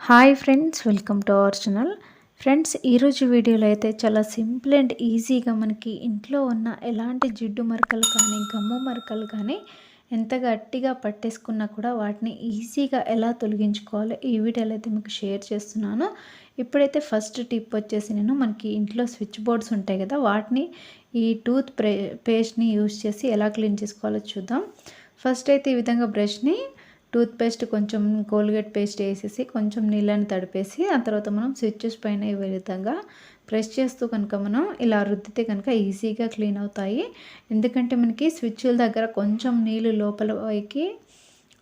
Hi friends welcome to our channel. Friends ఈరోజు వీడియోలో అయితే చాలా సింపుల్ అండ్ ఈజీగా మనకి ఇంట్లో ఉన్న ఎలాంటి జిడ్డు మరకలు కానీ గమ్ము మరకలు కానీ ఎంత గట్టిగా పట్టేసుకున్నా కూడా వాటిని ఈజీగా ఎలా తొలగించుకోవాలో ఈ వీడియోలో అయితే మీకు షేర్ చేస్తున్నాను. ఇప్పుడైతే ఫస్ట్ టిప్ వచ్చేసి నేను మనకి ఇంట్లో స్విచ్ బోర్డ్స్ ఉంటాయి కదా వాటిని ఈ టూత్ పేస్ట్ని యూజ్ చేసి ఎలా క్లీన్ చేసుకోవాలో చూద్దాం. ఫస్ట్ అయితే ఈ విధంగా బ్రష్ని టూత్ పేస్ట్ కొంచెం కోల్గేట్ పేస్ట్ వేసేసి కొంచెం నీళ్ళని తడిపేసి ఆ తర్వాత మనం స్విచ్చెస్ పైన ఈ విధంగా ప్రెస్ చేస్తూ కనుక మనం ఇలా రుద్దితే కనుక ఈజీగా క్లీన్ అవుతాయి. ఎందుకంటే మనకి స్విచ్ల దగ్గర కొంచెం నీళ్ళు లోపల వైకి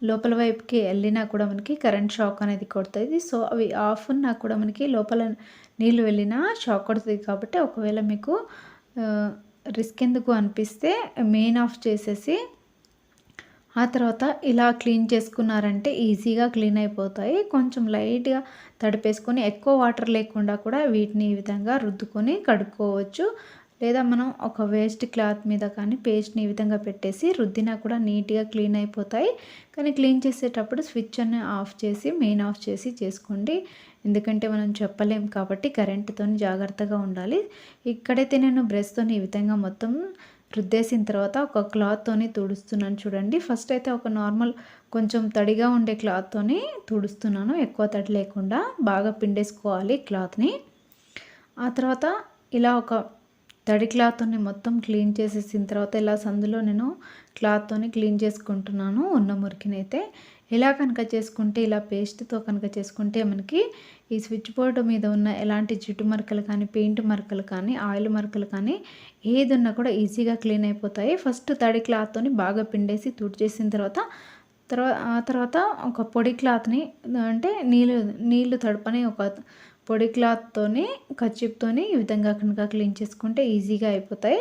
లోపల వైపుకి వెళ్ళినా కూడా మనకి కరెంట్ షాక్ అనేది కొడుతుంది. సో అవి ఆఫ్ ఉన్నా కూడా మనకి లోపల నీళ్ళు వెళ్ళినా షాక్ కొడుతుంది కాబట్టి ఒకవేళ మీకు రిస్క్ ఎందుకు అనిపిస్తే మెయిన్ ఆఫ్ చేసేసి ఆ తర్వాత ఇలా క్లీన్ చేసుకున్నారంటే ఈజీగా క్లీన్ అయిపోతాయి. కొంచెం లైట్గా తడిపేసుకొని ఎక్కువ వాటర్ లేకుండా కూడా వీటిని ఈ విధంగా రుద్దుకొని కడుక్కోవచ్చు. లేదా మనం ఒక వేస్ట్ క్లాత్ మీద కానీ పేస్ట్ని ఈ విధంగా పెట్టేసి రుద్దినా కూడా నీట్గా క్లీన్ అయిపోతాయి. కానీ క్లీన్ చేసేటప్పుడు స్విచ్ అన్ని ఆఫ్ చేసి మెయిన్ ఆఫ్ చేసి చేసుకోండి. ఎందుకంటే మనం చెప్పలేం కాబట్టి కరెంటుతో జాగ్రత్తగా ఉండాలి. ఇక్కడైతే నేను బ్రష్తో ఈ విధంగా మొత్తం రుద్దేసిన తర్వాత ఒక క్లాత్తోని తుడుస్తున్నాను చూడండి. ఫస్ట్ అయితే ఒక నార్మల్ కొంచెం తడిగా ఉండే క్లాత్తోని తుడుస్తున్నాను. ఎక్కువ తడి లేకుండా బాగా పిండేసుకోవాలి క్లాత్ని ఆ తర్వాత ఇలా ఒక తడి క్లాత్తోని మొత్తం క్లీన్ చేసేసిన తర్వాత ఇలా సందులో నేను క్లాత్తోని క్లీన్ చేసుకుంటున్నాను. ఉన్న మురికినైతే ఇలా కనుక చేసుకుంటే ఇలా పేస్ట్తో కనుక చేసుకుంటే మనకి ఈ స్విచ్ బోర్డు మీద ఉన్న ఎలాంటి జిడ్డు మరకలు కానీ పెయింట్ మరకలు కానీ ఆయిల్ మరకలు కానీ ఏది ఉన్నా కూడా ఈజీగా క్లీన్ అయిపోతాయి. ఫస్ట్ తడి క్లాత్తోని బాగా పిండేసి తుడిచేసిన తర్వాత తర్వాత ఆ తర్వాత ఒక పొడి క్లాత్ని అంటే నీళ్ళు నీళ్ళు తడపని ఒక పొడి క్లాత్తోని కచ్చిప్తోని ఈ విధంగా కనుక క్లీన్ చేసుకుంటే ఈజీగా అయిపోతాయి.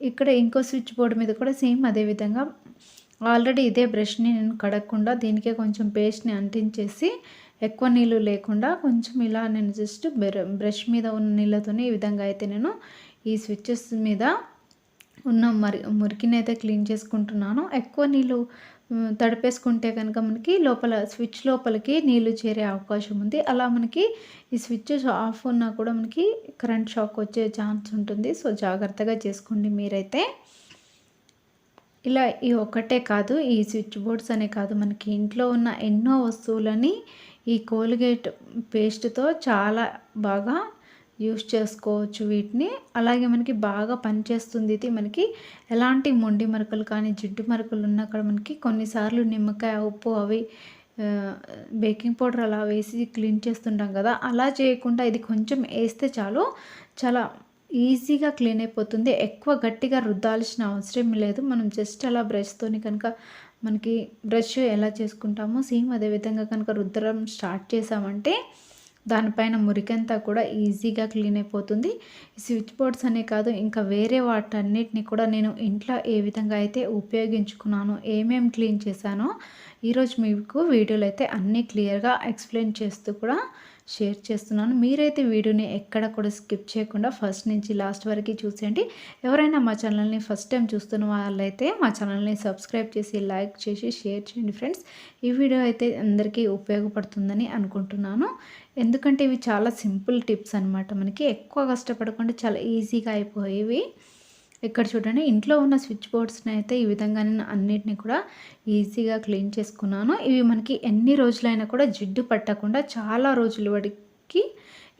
ఇక్కడ ఇంకో స్విచ్ బోర్డు మీద కూడా సేమ్ అదే విధంగా ఆల్రెడీ ఇదే బ్రష్ని నేను కడగకుండా దీనికే కొంచెం పేస్ట్ని అంటించేసి ఎక్కువ నీళ్ళు లేకుండా కొంచెం ఇలా నేను జస్ట్ బ్రష్ మీద ఉన్న నీళ్ళతోనే ఈ విధంగా అయితే నేను ఈ స్విచ్చెస్ మీద ఉన్న మరి మురికిని అయితే క్లీన్ చేసుకుంటున్నాను. ఎక్కువ నీళ్ళు తడిపేసుకుంటే కనుక మనకి లోపల స్విచ్ లోపలికి నీళ్ళు చేరే అవకాశం ఉంది. అలా మనకి ఈ స్విచ్ ఆఫ్ ఉన్నా కూడా మనకి కరెంట్ షాక్ వచ్చే ఛాన్స్ ఉంటుంది. సో జాగ్రత్తగా చేసుకోండి మీరైతే. ఇలా ఈ ఒక్కటే కాదు ఈ స్విచ్ బోర్డ్స్ అనే కాదు మనకి ఇంట్లో ఉన్న ఎన్నో వస్తువులని ఈ కోల్గేట్ పేస్ట్తో చాలా బాగా యూస్ చేసుకోవచ్చు వీటిని. అలాగే మనకి బాగా పనిచేస్తుంది ఇది మనకి. ఎలాంటి మొండి మరకలు కానీ జిడ్డు మరకలు ఉన్నా కూడా మనకి కొన్నిసార్లు నిమ్మకాయ ఉప్పు అవి బేకింగ్ పౌడర్ అలా వేసి క్లీన్ చేస్తుంటాం కదా. అలా చేయకుండా ఇది కొంచెం వేస్తే చాలు. చాలా ఈజీగా క్లీన్ అయిపోతుంది. ఎక్కువ గట్టిగా రుద్దాల్సిన అవసరం లేదు. మనం జస్ట్ అలా బ్రష్తోని కనుక మనకి బ్రష్ ఎలా చేసుకుంటామో సేమ్ అదే విధంగా కనుక రుద్దడం స్టార్ట్ చేసామంటే దానిపైన మురికంతా కూడా ఈజీగా క్లీన్ అయిపోతుంది. స్విచ్ బోర్డ్స్ అనే కాదు ఇంకా వేరే వాటన్నిటిని కూడా నేను ఇంట్లో ఏ విధంగా అయితే ఉపయోగించుకున్నాను ఏమేమి క్లీన్ చేశానో ఈరోజు మీకు వీడియోలు అయితే అన్నీ క్లియర్గా ఎక్స్ప్లెయిన్ చేస్తూ కూడా షేర్ చేస్తున్నాను. మీరైతే వీడియోని ఎక్కడ కూడా స్కిప్ చేయకుండా ఫస్ట్ నుంచి లాస్ట్ వరకు చూసేయండి. ఎవరైనా మా ఛానల్ని ఫస్ట్ టైం చూస్తున్న వాళ్ళైతే మా ఛానల్ని సబ్స్క్రైబ్ చేసి లైక్ చేసి షేర్ చేయండి ఫ్రెండ్స్. ఈ వీడియో అయితే అందరికీ ఉపయోగపడుతుందని అనుకుంటున్నాను. ఎందుకంటే ఇవి చాలా సింపుల్ టిప్స్ అనమాట మనకి ఎక్కువ కష్టపడకుండా చాలా ఈజీగా అయిపోయేవి ఇక్కడ చూడండి ఇంట్లో ఉన్న స్విచ్ బోర్డ్స్ని అయితే ఈ విధంగా నేను అన్నిటిని కూడా ఈజీగా క్లీన్ చేసుకున్నాను. ఇవి మనకి ఎన్ని రోజులైనా కూడా జిడ్డు పట్టకుండా చాలా రోజుల వరకు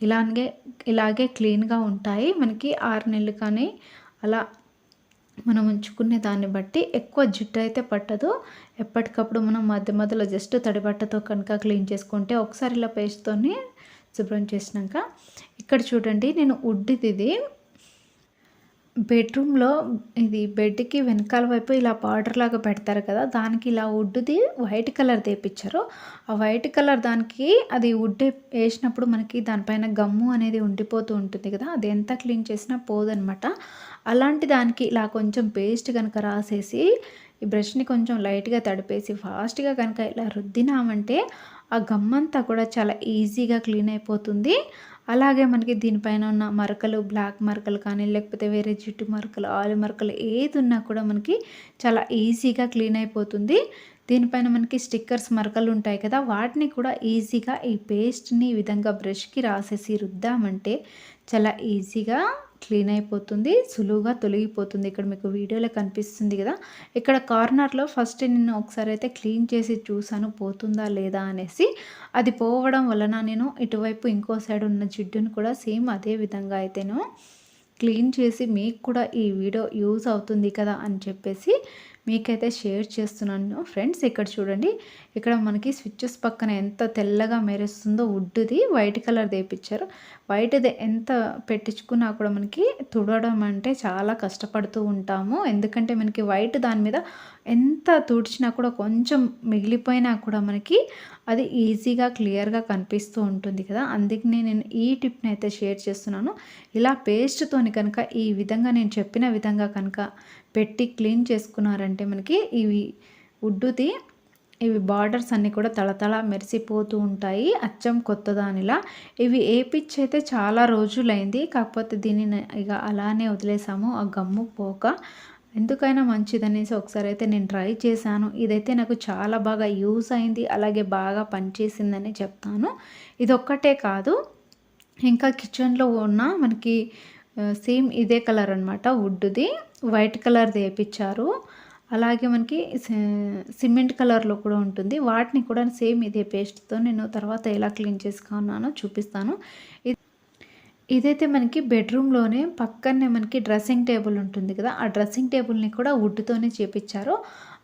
ఇలాగే ఇలాగే క్లీన్గా ఉంటాయి. మనకి ఆరు నెలలు కానీ అలా మనం ఉంచుకునే దాన్ని బట్టి ఎక్కువ జిడ్డు అయితే పట్టదు. ఎప్పటికప్పుడు మనం మధ్య మధ్యలో జస్ట్ తడి బట్టతో కనుక క్లీన్ చేసుకుంటే ఒకసారి ఇలా పేస్ట్తోని శుభ్రం చేసినాక ఇక్కడ చూడండి నేను ఉడ్డిది ఇది. బెడ్రూమ్లో ఇది బెడ్కి వెనకాల వైపు ఇలా బార్డర్ లాగా పెడతారు కదా దానికి ఇలా వుడ్ది వైట్ కలర్ తెప్పించారు. ఆ వైట్ కలర్ దానికి అది వుడ్ వేసినప్పుడు మనకి దానిపైన గమ్ము అనేది ఉండిపోతూ ఉంటుంది కదా అది ఎంత క్లీన్ చేసినా పోదనమాట అలాంటి దానికి ఇలా కొంచెం పేస్ట్ కనుక రాసేసి ఈ బ్రష్ని కొంచెం లైట్గా తడిపేసి ఫాస్ట్గా కనుక ఇలా రుద్దినామంటే ఆ గమ్మంతా కూడా చాలా ఈజీగా క్లీన్ అయిపోతుంది. అలాగే మనకి దీనిపైన ఉన్న మరకలు బ్లాక్ మరకలు కానీ లేకపోతే వేరే జిట్టు మరకలు ఆలు మరకలు ఏది ఉన్నా కూడా మనకి చాలా ఈజీగా క్లీన్ అయిపోతుంది. దీనిపైన మనకి స్టిక్కర్స్ మరకలు ఉంటాయి కదా వాటిని కూడా ఈజీగా ఈ పేస్ట్ని ఈ విధంగా బ్రష్కి రాసేసి రుద్దామంటే చాలా ఈజీగా క్లీన్ అయిపోతుంది సులువుగా తొలగిపోతుంది. ఇక్కడ మీకు వీడియోలో కనిపిస్తుంది కదా. ఇక్కడ కార్నర్లో ఫస్ట్ నేను ఒకసారి అయితే క్లీన్ చేసి చూసాను పోతుందా లేదా అనేసి. అది పోవడం వలన నేను ఇటువైపు ఇంకో సైడ్ ఉన్న జిడ్డును కూడా సేమ్ అదే విధంగా అయితేను క్లీన్ చేసి మీకు కూడా ఈ వీడియో యూజ్ అవుతుంది కదా అని చెప్పేసి మీకైతే షేర్ చేస్తున్నాను. ఫ్రెండ్స్ ఇక్కడ చూడండి. ఇక్కడ మనకి స్విచ్చెస్ పక్కన ఎంత తెల్లగా మెరుస్తుందో వుడ్ది వైట్ కలర్ తెప్పించారు వైట్ది ఎంత పెట్టించుకున్నా కూడా మనకి తుడవడం అంటే చాలా కష్టపడుతూ ఉంటాము. ఎందుకంటే మనకి వైట్ దాని మీద ఎంత తుడిచినా కూడా కొంచెం మిగిలిపోయినా కూడా మనకి అది ఈజీగా క్లియర్గా కనిపిస్తూ ఉంటుంది కదా. అందుకనే నేను ఈ టిప్ని అయితే షేర్ చేస్తున్నాను. ఇలా పేస్ట్తోని కనుక ఈ విధంగా నేను చెప్పిన విధంగా కనుక పెట్టి క్లీన్ చేసుకున్నారంటే మనకి ఇవి ఉడ్డుది ఇవి బార్డర్స్ అన్నీ కూడా తళతళ మెరిసిపోతూ ఉంటాయి. అచ్చం కొత్త దానిలా ఇవి ఏపిచ్చి అయితే చాలా రోజులైంది కాకపోతే దీనిని ఇక అలానే వదిలేసాము. ఆ గమ్ము పోక ఎందుకైనా మంచిదనేసి ఒకసారి అయితే నేను ట్రై చేశాను. ఇదైతే నాకు చాలా బాగా యూస్ అయింది. అలాగే బాగా పనిచేసిందని చెప్తాను. ఇది ఒక్కటే కాదు ఇంకా కిచెన్లో ఉన్న మనకి సేమ్ ఇదే కలర్ అనమాట వుడ్ది. వైట్ కలర్ వేయించారు అలాగే మనకి సిమెంట్ కలర్లో కూడా ఉంటుంది. వాటిని కూడా సేమ్ ఇదే పేస్ట్తో నేను తర్వాత ఎలా క్లీన్ చేసుకున్నానో చూపిస్తాను. ఇదైతే మనకి బెడ్రూమ్లోనే పక్కనే మనకి డ్రెస్సింగ్ టేబుల్ ఉంటుంది కదా ఆ డ్రెస్సింగ్ టేబుల్ని కూడా వుడ్తోనే చేపించారు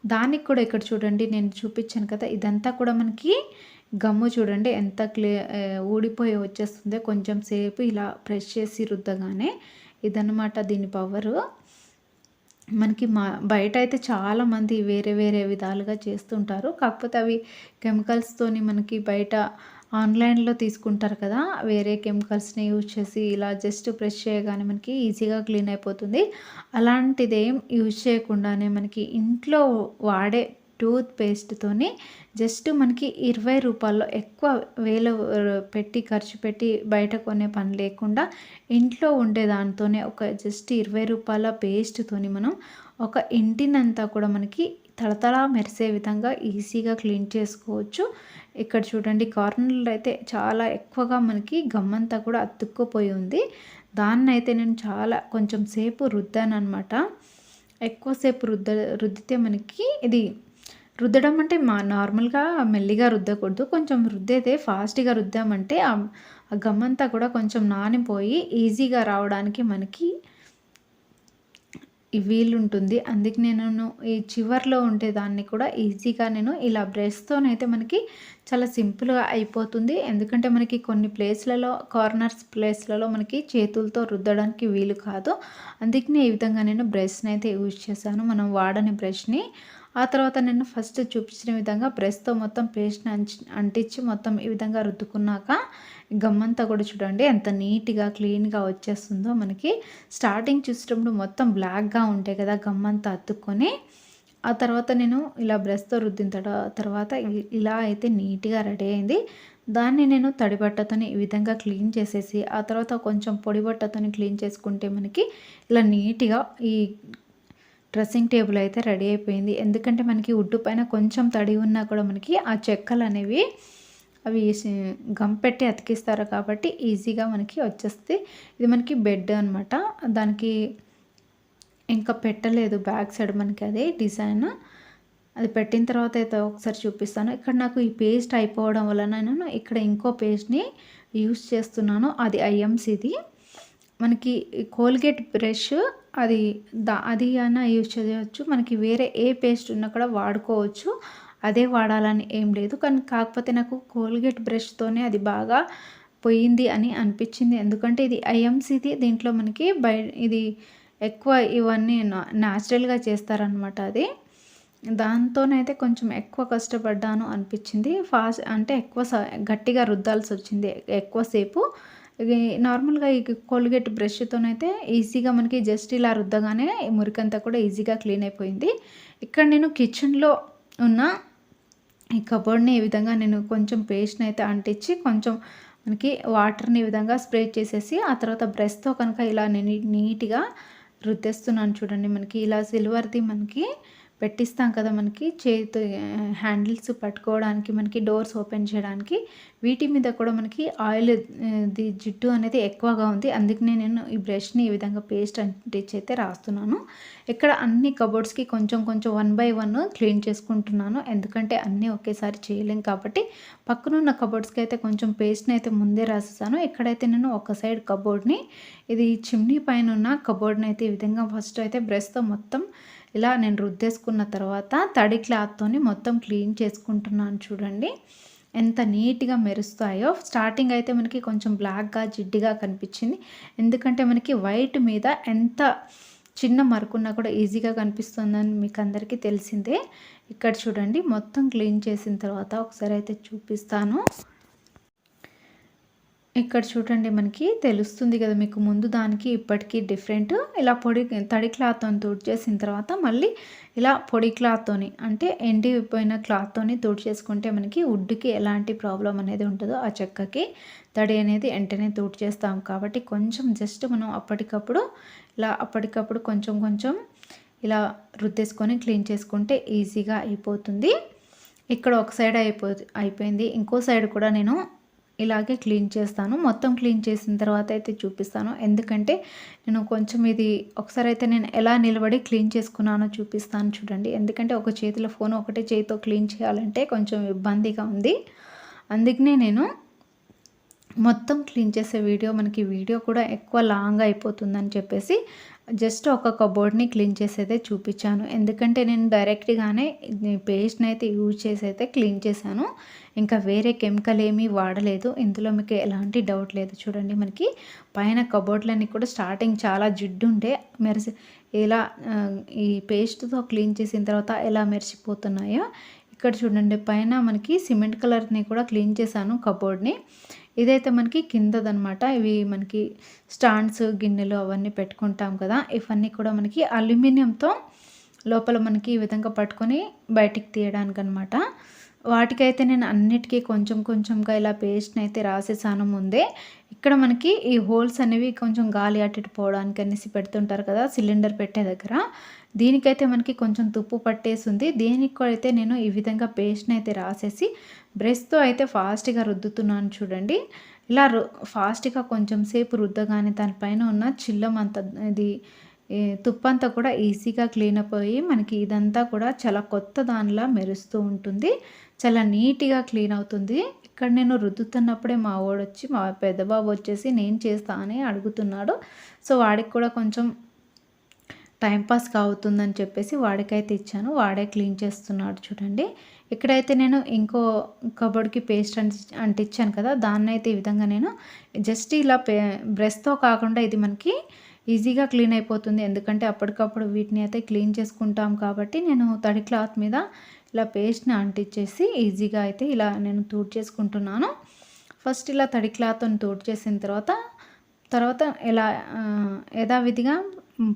దానికి కూడా ఇక్కడ చూడండి నేను చూపించాను కదా ఇదంతా కూడా మనకి గమ్ము చూడండి ఎంత క్లే ఊడిపోయి వచ్చేస్తుందో. కొంచెం సేపు ఇలా ప్రెస్ చేసి రుద్దగానే ఇదన్నమాట దీని పవరు. మనకి మా బయట అయితే చాలామంది వేరే వేరే విధాలుగా చేస్తుంటారు. కాకపోతే అవి కెమికల్స్తోని మనకి బయట ఆన్లైన్లో తీసుకుంటారు కదా వేరే కెమికల్స్ని యూజ్ చేసి ఇలా జస్ట్ ప్రెష్ చేయగానే మనకి ఈజీగా క్లీన్ అయిపోతుంది. అలాంటిదేం యూజ్ చేయకుండానే మనకి ఇంట్లో వాడే టూత్ పేస్ట్తోని జస్ట్ మనకి ఇరవై రూపాయల్లో ఎక్కువ వేలు పెట్టి ఖర్చు పెట్టి బయట కొనే పని లేకుండా ఇంట్లో ఉండే దానితోనే ఒక జస్ట్ ఇరవై రూపాయల పేస్ట్తోని మనం ఒక ఇంటినంతా కూడా మనకి తడతడా మెరిసే విధంగా ఈజీగా క్లీన్ చేసుకోవచ్చు. ఇక్కడ చూడండి కార్నర్లు అయితే చాలా ఎక్కువగా మనకి గమ్మంతా కూడా అతుక్కుపోయి ఉంది. దాన్ని అయితే నేను చాలా కొంచెం సేపు రుద్దాను అనమాట ఎక్కువసేపు రుద్ద రుద్దితే మనకి ఇది రుద్దడం అంటే మా నార్మల్గా మెల్లిగా రుద్దకూడదు. కొంచెం రుద్దేదే ఫాస్ట్గా రుద్దామంటే ఆ గమ్మంతా కూడా కొంచెం నానిపోయి ఈజీగా రావడానికి మనకి వీలుంటుంది. వీలు ఉంటుంది అందుకే నేను ఈ చివర్లో ఉంటే దాన్ని కూడా ఈజీగా నేను ఇలా బ్రష్తోనైతే మనకి చాలా సింపుల్గా అయిపోతుంది. ఎందుకంటే మనకి కొన్ని ప్లేస్లలో కార్నర్స్ ప్లేస్లలో మనకి చేతులతో రుద్దడానికి వీలు కాదు. అందుకనే ఈ విధంగా నేను బ్రష్ని అయితే యూజ్ చేశాను. మనం వాడని బ్రష్ని ఆ తర్వాత నేను ఫస్ట్ చూపించిన విధంగా బ్రష్తో మొత్తం పేస్ట్ని అంచి అంటించి మొత్తం ఈ విధంగా రుద్దుకున్నాక గమ్మంతా కూడా చూడండి ఎంత నీట్గా క్లీన్గా వచ్చేస్తుందో మనకి. స్టార్టింగ్ చూసేటప్పుడు మొత్తం బ్లాక్గా ఉంటాయి కదా గమ్మంతా అత్తుకొని ఆ తర్వాత నేను ఇలా బ్రష్తో రుద్దిన తర్వాత ఇలా అయితే నీట్గా రెడీ అయింది. దాన్ని నేను తడి బట్టతోని ఈ విధంగా క్లీన్ చేసేసి ఆ తర్వాత కొంచెం పొడి బట్టతోని క్లీన్ చేసుకుంటే మనకి ఇలా నీట్గా ఈ డ్రెస్సింగ్ టేబుల్ అయితే రెడీ అయిపోయింది. ఎందుకంటే మనకి ఉడ్డు పైన కొంచెం తడి ఉన్నా కూడా మనకి ఆ చెక్కలు అనేవి అవి గమ్ పెట్టి అతికిస్తారు కాబట్టి ఈజీగా మనకి వచ్చేస్తే ఇది మనకి బెడ్ అనమాట దానికి ఇంకా పెట్టలేదు బ్యాక్ సైడ్ మనకి అదే డిజైన్. అది పెట్టిన తర్వాత అయితే ఒకసారి చూపిస్తాను. ఇక్కడ నాకు ఈ పేస్ట్ అయిపోవడం వలన నేను ఇక్కడ ఇంకో పేస్ట్ని యూస్ చేస్తున్నాను. అది ఐఎంసీది. మనకి కోల్గేట్ బ్రష్ అది దా అది అయినా యూజ్ చేయవచ్చు మనకి వేరే ఏ పేస్ట్ ఉన్నా కూడా వాడుకోవచ్చు. అదే వాడాలని ఏం లేదు. కానీ కాకపోతే నాకు కోల్గేట్ బ్రష్తోనే అది బాగా పోయింది అని అనిపించింది. ఎందుకంటే ఇది ఐఎంసీది దీంట్లో మనకి బయ ఇది ఎక్కువ ఇవన్నీ న్యాచురల్గా చేస్తారనమాట అది. దాంతోనైతే కొంచెం ఎక్కువ కష్టపడ్డాను అనిపించింది. ఫాస్ట్ అంటే ఎక్కువ గట్టిగా రుద్దాల్సి వచ్చింది. ఎక్కువసేపు ఇది నార్మల్గా ఈ కోల్గేట్ బ్రష్తోనైతే ఈజీగా మనకి జస్ట్ ఇలా రుద్దగానే మురికంతా కూడా ఈజీగా క్లీన్ అయిపోయింది. ఇక్కడ నేను కిచెన్లో ఉన్న ఈ కబోర్డ్ని ఈ విధంగా నేను కొంచెం పేస్ట్ని అయితే అంటించి కొంచెం మనకి వాటర్ని ఈ విధంగా స్ప్రే చేసేసి ఆ తర్వాత బ్రష్తో కనుక ఇలా నేను నీట్గా రుద్దేస్తున్నాను చూడండి. మనకి ఇలా సిల్వర్ది మనకి పెట్టిస్తాం కదా మనకి. చేతి హ్యాండిల్స్ పట్టుకోవడానికి మనకి డోర్స్ ఓపెన్ చేయడానికి. వీటి మీద కూడా మనకి ఆయిల్ ది జిడ్డు అనేది ఎక్కువగా ఉంది. అందుకనే నేను ఈ బ్రష్ని ఈ విధంగా పేస్ట్ అంటించి అయితే రాస్తున్నాను. ఇక్కడ అన్ని కబోర్డ్స్కి కొంచెం కొంచెం వన్ బై వన్ క్లీన్ చేసుకుంటున్నాను. ఎందుకంటే అన్నీ ఒకేసారి చేయలేం కాబట్టి. పక్కనున్న కబోర్డ్స్కి అయితే కొంచెం పేస్ట్ని అయితే ముందే రాసేసాను. ఇక్కడైతే నేను ఒక సైడ్ కబోర్డ్ని ఇది చిమ్నీ పైన ఉన్న కబోర్డ్ని అయితే ఈ విధంగా ఫస్ట్ అయితే బ్రష్తో మొత్తం ఇలా నేను రుద్దేసుకున్న తర్వాత తడి క్లాత్తోని మొత్తం క్లీన్ చేసుకుంటున్నాను చూడండి. ఎంత నీట్గా మెరుస్తాయో. స్టార్టింగ్ అయితే మనకి కొంచెం బ్లాక్గా జిడ్డిగా కనిపించింది. ఎందుకంటే మనకి వైట్ మీద ఎంత చిన్న మరకున్నా కూడా ఈజీగా కనిపిస్తుందని మీకు అందరికీ తెలిసిందే. ఇక్కడ చూడండి మొత్తం క్లీన్ చేసిన తర్వాత ఒకసారి అయితే చూపిస్తాను. ఇక్కడ చూడండి మనకి తెలుస్తుంది కదా మీకు ముందు దానికి ఇప్పటికీ డిఫరెంట్ ఇలా పొడి తడి క్లాత్తో తుడిచేసిన తర్వాత మళ్ళీ ఇలా పొడి క్లాత్తోని అంటే ఎండిపోయిన క్లాత్తోని తుడిచేసుకుంటే మనకి వుడ్కి ఎలాంటి ప్రాబ్లం అనేది ఉంటుందో ఆ చెక్కకి తడి అనేది వెంటనే తుడిచేస్తాం కాబట్టి కొంచెం జస్ట్ మనం అప్పటికప్పుడు ఇలా అప్పటికప్పుడు కొంచెం కొంచెం ఇలా రుద్దేసుకొని క్లీన్ చేసుకుంటే ఈజీగా అయిపోతుంది. ఇక్కడ ఒక సైడ్ అయిపో అయిపోయింది. ఇంకో సైడ్ కూడా నేను ఇలాగే క్లీన్ చేస్తాను. మొత్తం క్లీన్ చేసిన తర్వాత అయితే చూపిస్తాను. ఎందుకంటే నేను కొంచెం ఇది ఒకసారి అయితే నేను ఎలా నిలబడి క్లీన్ చేసుకున్నానో చూపిస్తాను చూడండి. ఎందుకంటే ఒక చేతిలో ఫోన్ ఒకటే చేతితో క్లీన్ చేయాలంటే కొంచెం ఇబ్బందిగా ఉంది. అందుకనే నేను మొత్తం క్లీన్ చేసే వీడియో మనకి వీడియో కూడా ఎక్కువ లాంగ్ అయిపోతుందని చెప్పేసి జస్ట్ ఒక కబోర్డ్ని క్లీన్ చేసేదే చూపించాను. ఎందుకంటే నేను డైరెక్ట్గానే పేస్ట్ని అయితే యూజ్ చేసి అయితే క్లీన్ చేశాను. ఇంకా వేరే కెమికల్ ఏమీ వాడలేదు. ఇందులో మీకు ఎలాంటి డౌట్ లేదు. చూడండి మనకి పైన కబోర్డ్లన్నీ కూడా స్టార్టింగ్ చాలా జిడ్డు ఉండే మెరిసి ఎలా ఈ పేస్ట్తో క్లీన్ చేసిన తర్వాత ఎలా మెరిసిపోతున్నాయో. ఇక్కడ చూడండి పైన మనకి సిమెంట్ కలర్ని కూడా క్లీన్ చేశాను కబోర్డ్ని. ఇదైతే మనకి కిందదనమాట ఇవి మనకి స్టాండ్స్ గిన్నెలు అవన్నీ పెట్టుకుంటాం కదా. ఇవన్నీ కూడా మనకి అల్యూమినియంతో లోపల మనకి ఈ విధంగా పట్టుకొని బయటికి తీయడానికి అనమాట వాటికైతే నేను అన్నిటికీ కొంచెం కొంచెంగా ఇలా పేస్ట్ని అయితే రాసేసాను ముందే. ఇక్కడ మనకి ఈ హోల్స్ అనేవి కొంచెం గాలి అటు పోవడానికి అనేసి పెడుతుంటారు కదా సిలిండర్ పెట్టే దగ్గర. దీనికైతే మనకి కొంచెం తుప్పు పట్టేసి ఉంది దీనికి అయితే నేను ఈ విధంగా పేస్ట్ని అయితే రాసేసి బ్రష్తో అయితే ఫాస్ట్గా రుద్దుతున్నాను చూడండి. ఇలా రు ఫాస్ట్గా కొంచెం సేపు రుద్దగానే దానిపైన ఉన్న చిల్లం అంత ఇది తుప్పంతా కూడా ఈజీగా క్లీన్ అయిపోయి మనకి ఇదంతా కూడా చాలా కొత్త దానిలా మెరుస్తూ ఉంటుంది. చాలా నీట్గా క్లీన్ అవుతుంది. ఇక్కడ నేను రుద్దుతున్నప్పుడే మా వాడు వచ్చి మా పెద్దబాబు వచ్చేసి నేను చేస్తా అని అడుగుతున్నాడు. సో వాడికి కూడా కొంచెం టైంపాస్గా అవుతుందని చెప్పేసి వాడికైతే ఇచ్చాను. వాడే క్లీన్ చేస్తున్నాడు చూడండి. ఇక్కడైతే నేను ఇంకో కబోర్డ్కి పేస్ట్ అంటి అంటించాను కదా దాన్ని అయితే ఈ విధంగా నేను జస్ట్ ఇలా పే బ్రష్తో కాకుండా ఇది మనకి ఈజీగా క్లీన్ అయిపోతుంది. ఎందుకంటే అప్పటికప్పుడు వీటిని అయితే క్లీన్ చేసుకుంటాం కాబట్టి నేను తడి క్లాత్ మీద ఇలా పేస్ట్ని అంటించేసి ఈజీగా అయితే ఇలా నేను తూడ్ చేసుకుంటున్నాను. ఫస్ట్ ఇలా తడి క్లాత్ని తూడ్ చేసిన తర్వాత తర్వాత ఇలా యథావిధిగా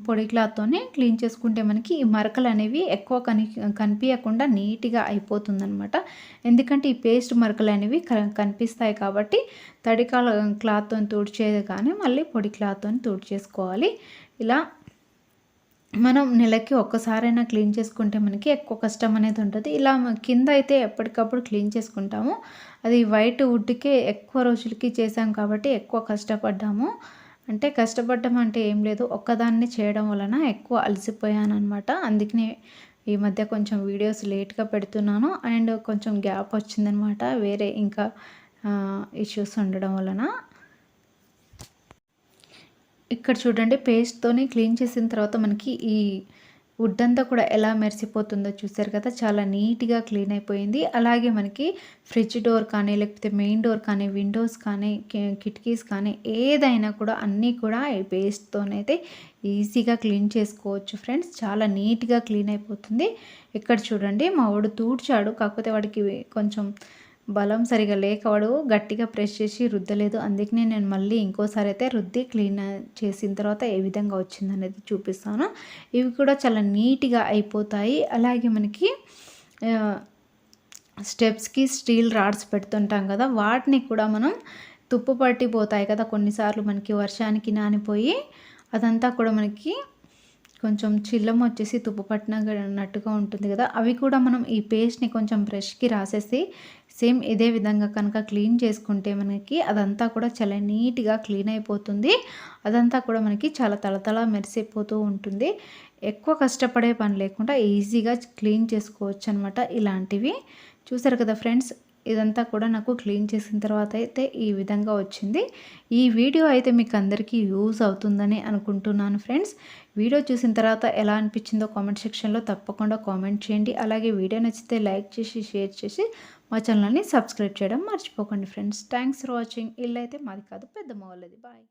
పొడి క్లాత్తోనే క్లీన్ చేసుకుంటే మనకి ఈ మరకలు అనేవి ఎక్కువ కని కనిపించకుండా నీట్గా అయిపోతుందనమాట ఎందుకంటే ఈ పేస్ట్ మరకలు అనేవి కనిపిస్తాయి కాబట్టి తడి క్లాత్తో తుడిచేది కానీ మళ్ళీ పొడి క్లాత్తో తుడిచేసుకోవాలి. ఇలా మనం నెలకి ఒక్కసారైనా క్లీన్ చేసుకుంటే మనకి ఎక్కువ కష్టం అనేది ఉంటుంది ఇలా కింద అయితే ఎప్పటికప్పుడు క్లీన్ చేసుకుంటాము. అది వైట్ వుడ్కే ఎక్కువ రోజులకి చేసాం కాబట్టి ఎక్కువ కష్టపడ్డాము. అంటే కష్టపడడం అంటే ఏం లేదు. ఒక్కదాన్ని చేయడం వలన ఎక్కువ అలసిపోయాను అనమాట అందుకనే ఈ మధ్య కొంచెం వీడియోస్ లేట్గా పెడుతున్నాను. అండ్ కొంచెం గ్యాప్ వచ్చిందనమాట వేరే ఇంకా ఇష్యూస్ ఉండడం వలన. ఇక్కడ చూడండి పేస్ట్తోని క్లీన్ చేసిన తర్వాత మనకి ఈ వుడ్ అంతా కూడా ఎలా మెరిసిపోతుందో చూసారు కదా చాలా నీట్గా క్లీన్ అయిపోయింది. అలాగే మనకి ఫ్రిడ్జ్ డోర్ కానీ లేకపోతే మెయిన్ డోర్ కానీ విండోస్ కానీ కిటికీస్ కానీ ఏదైనా కూడా అన్నీ కూడా ఈ పేస్ట్తోనైతే ఈజీగా క్లీన్ చేసుకోవచ్చు ఫ్రెండ్స్. చాలా నీట్గా క్లీన్ అయిపోతుంది. ఇక్కడ చూడండి మా వాడు తూడ్చాడు. కాకపోతే వాడికి కొంచెం బలం సరిగా లేక వాడు గట్టిగా ప్రెస్ చేసి రుద్దలేదు. అందుకనే నేను మళ్ళీ ఇంకోసారి అయితే రుద్ది క్లీన్ చేసిన తర్వాత ఏ విధంగా వచ్చింది అనేది చూపిస్తాను. ఇవి కూడా చాలా నీట్గా అయిపోతాయి. అలాగే మనకి స్టెప్స్కి స్టీల్ రాడ్స్ పెడుతుంటాం కదా వాటిని కూడా మనం తుప్పు పట్టిపోతాయి కదా. కొన్నిసార్లు మనకి వర్షానికి నానిపోయి అదంతా కూడా మనకి కొంచెం చిల్లం వచ్చేసి తుప్పు పట్టినట్టుగా ఉంటుంది కదా. అవి కూడా మనం ఈ పేస్ట్ని కొంచెం బ్రష్కి రాసేసి సేమ్ ఇదే విధంగా కనుక క్లీన్ చేసుకుంటే మనకి అదంతా కూడా చాలా నీట్గా క్లీన్ అయిపోతుంది. అదంతా కూడా మనకి చాలా తలతల మెరిసిపోతూ ఉంటుంది. ఎక్కువ కష్టపడే పని లేకుండా ఈజీగా క్లీన్ చేసుకోవచ్చు అనమాట ఇలాంటివి. చూసారు కదా ఫ్రెండ్స్ ఇదంతా కూడా నాకు క్లీన్ చేసిన తర్వాత అయితే ఈ విధంగా వచ్చింది. ఈ వీడియో అయితే మీకు అందరికీ యూజ్ అవుతుందని అనుకుంటున్నాను ఫ్రెండ్స్. వీడియో చూసిన తర్వాత ఎలా అనిపించిందో కామెంట్ సెక్షన్లో తప్పకుండా కామెంట్ చేయండి. అలాగే వీడియో నచ్చితే లైక్ చేసి షేర్ చేసి మా ఛానల్ని సబ్స్క్రైబ్ చేయడం మర్చిపోకండి ఫ్రెండ్స్ థ్యాంక్స్ ఫర్ వాచింగ్ ఇల్లు అయితే మాది కాదు పెద్ద వాళ్ళది బాయ్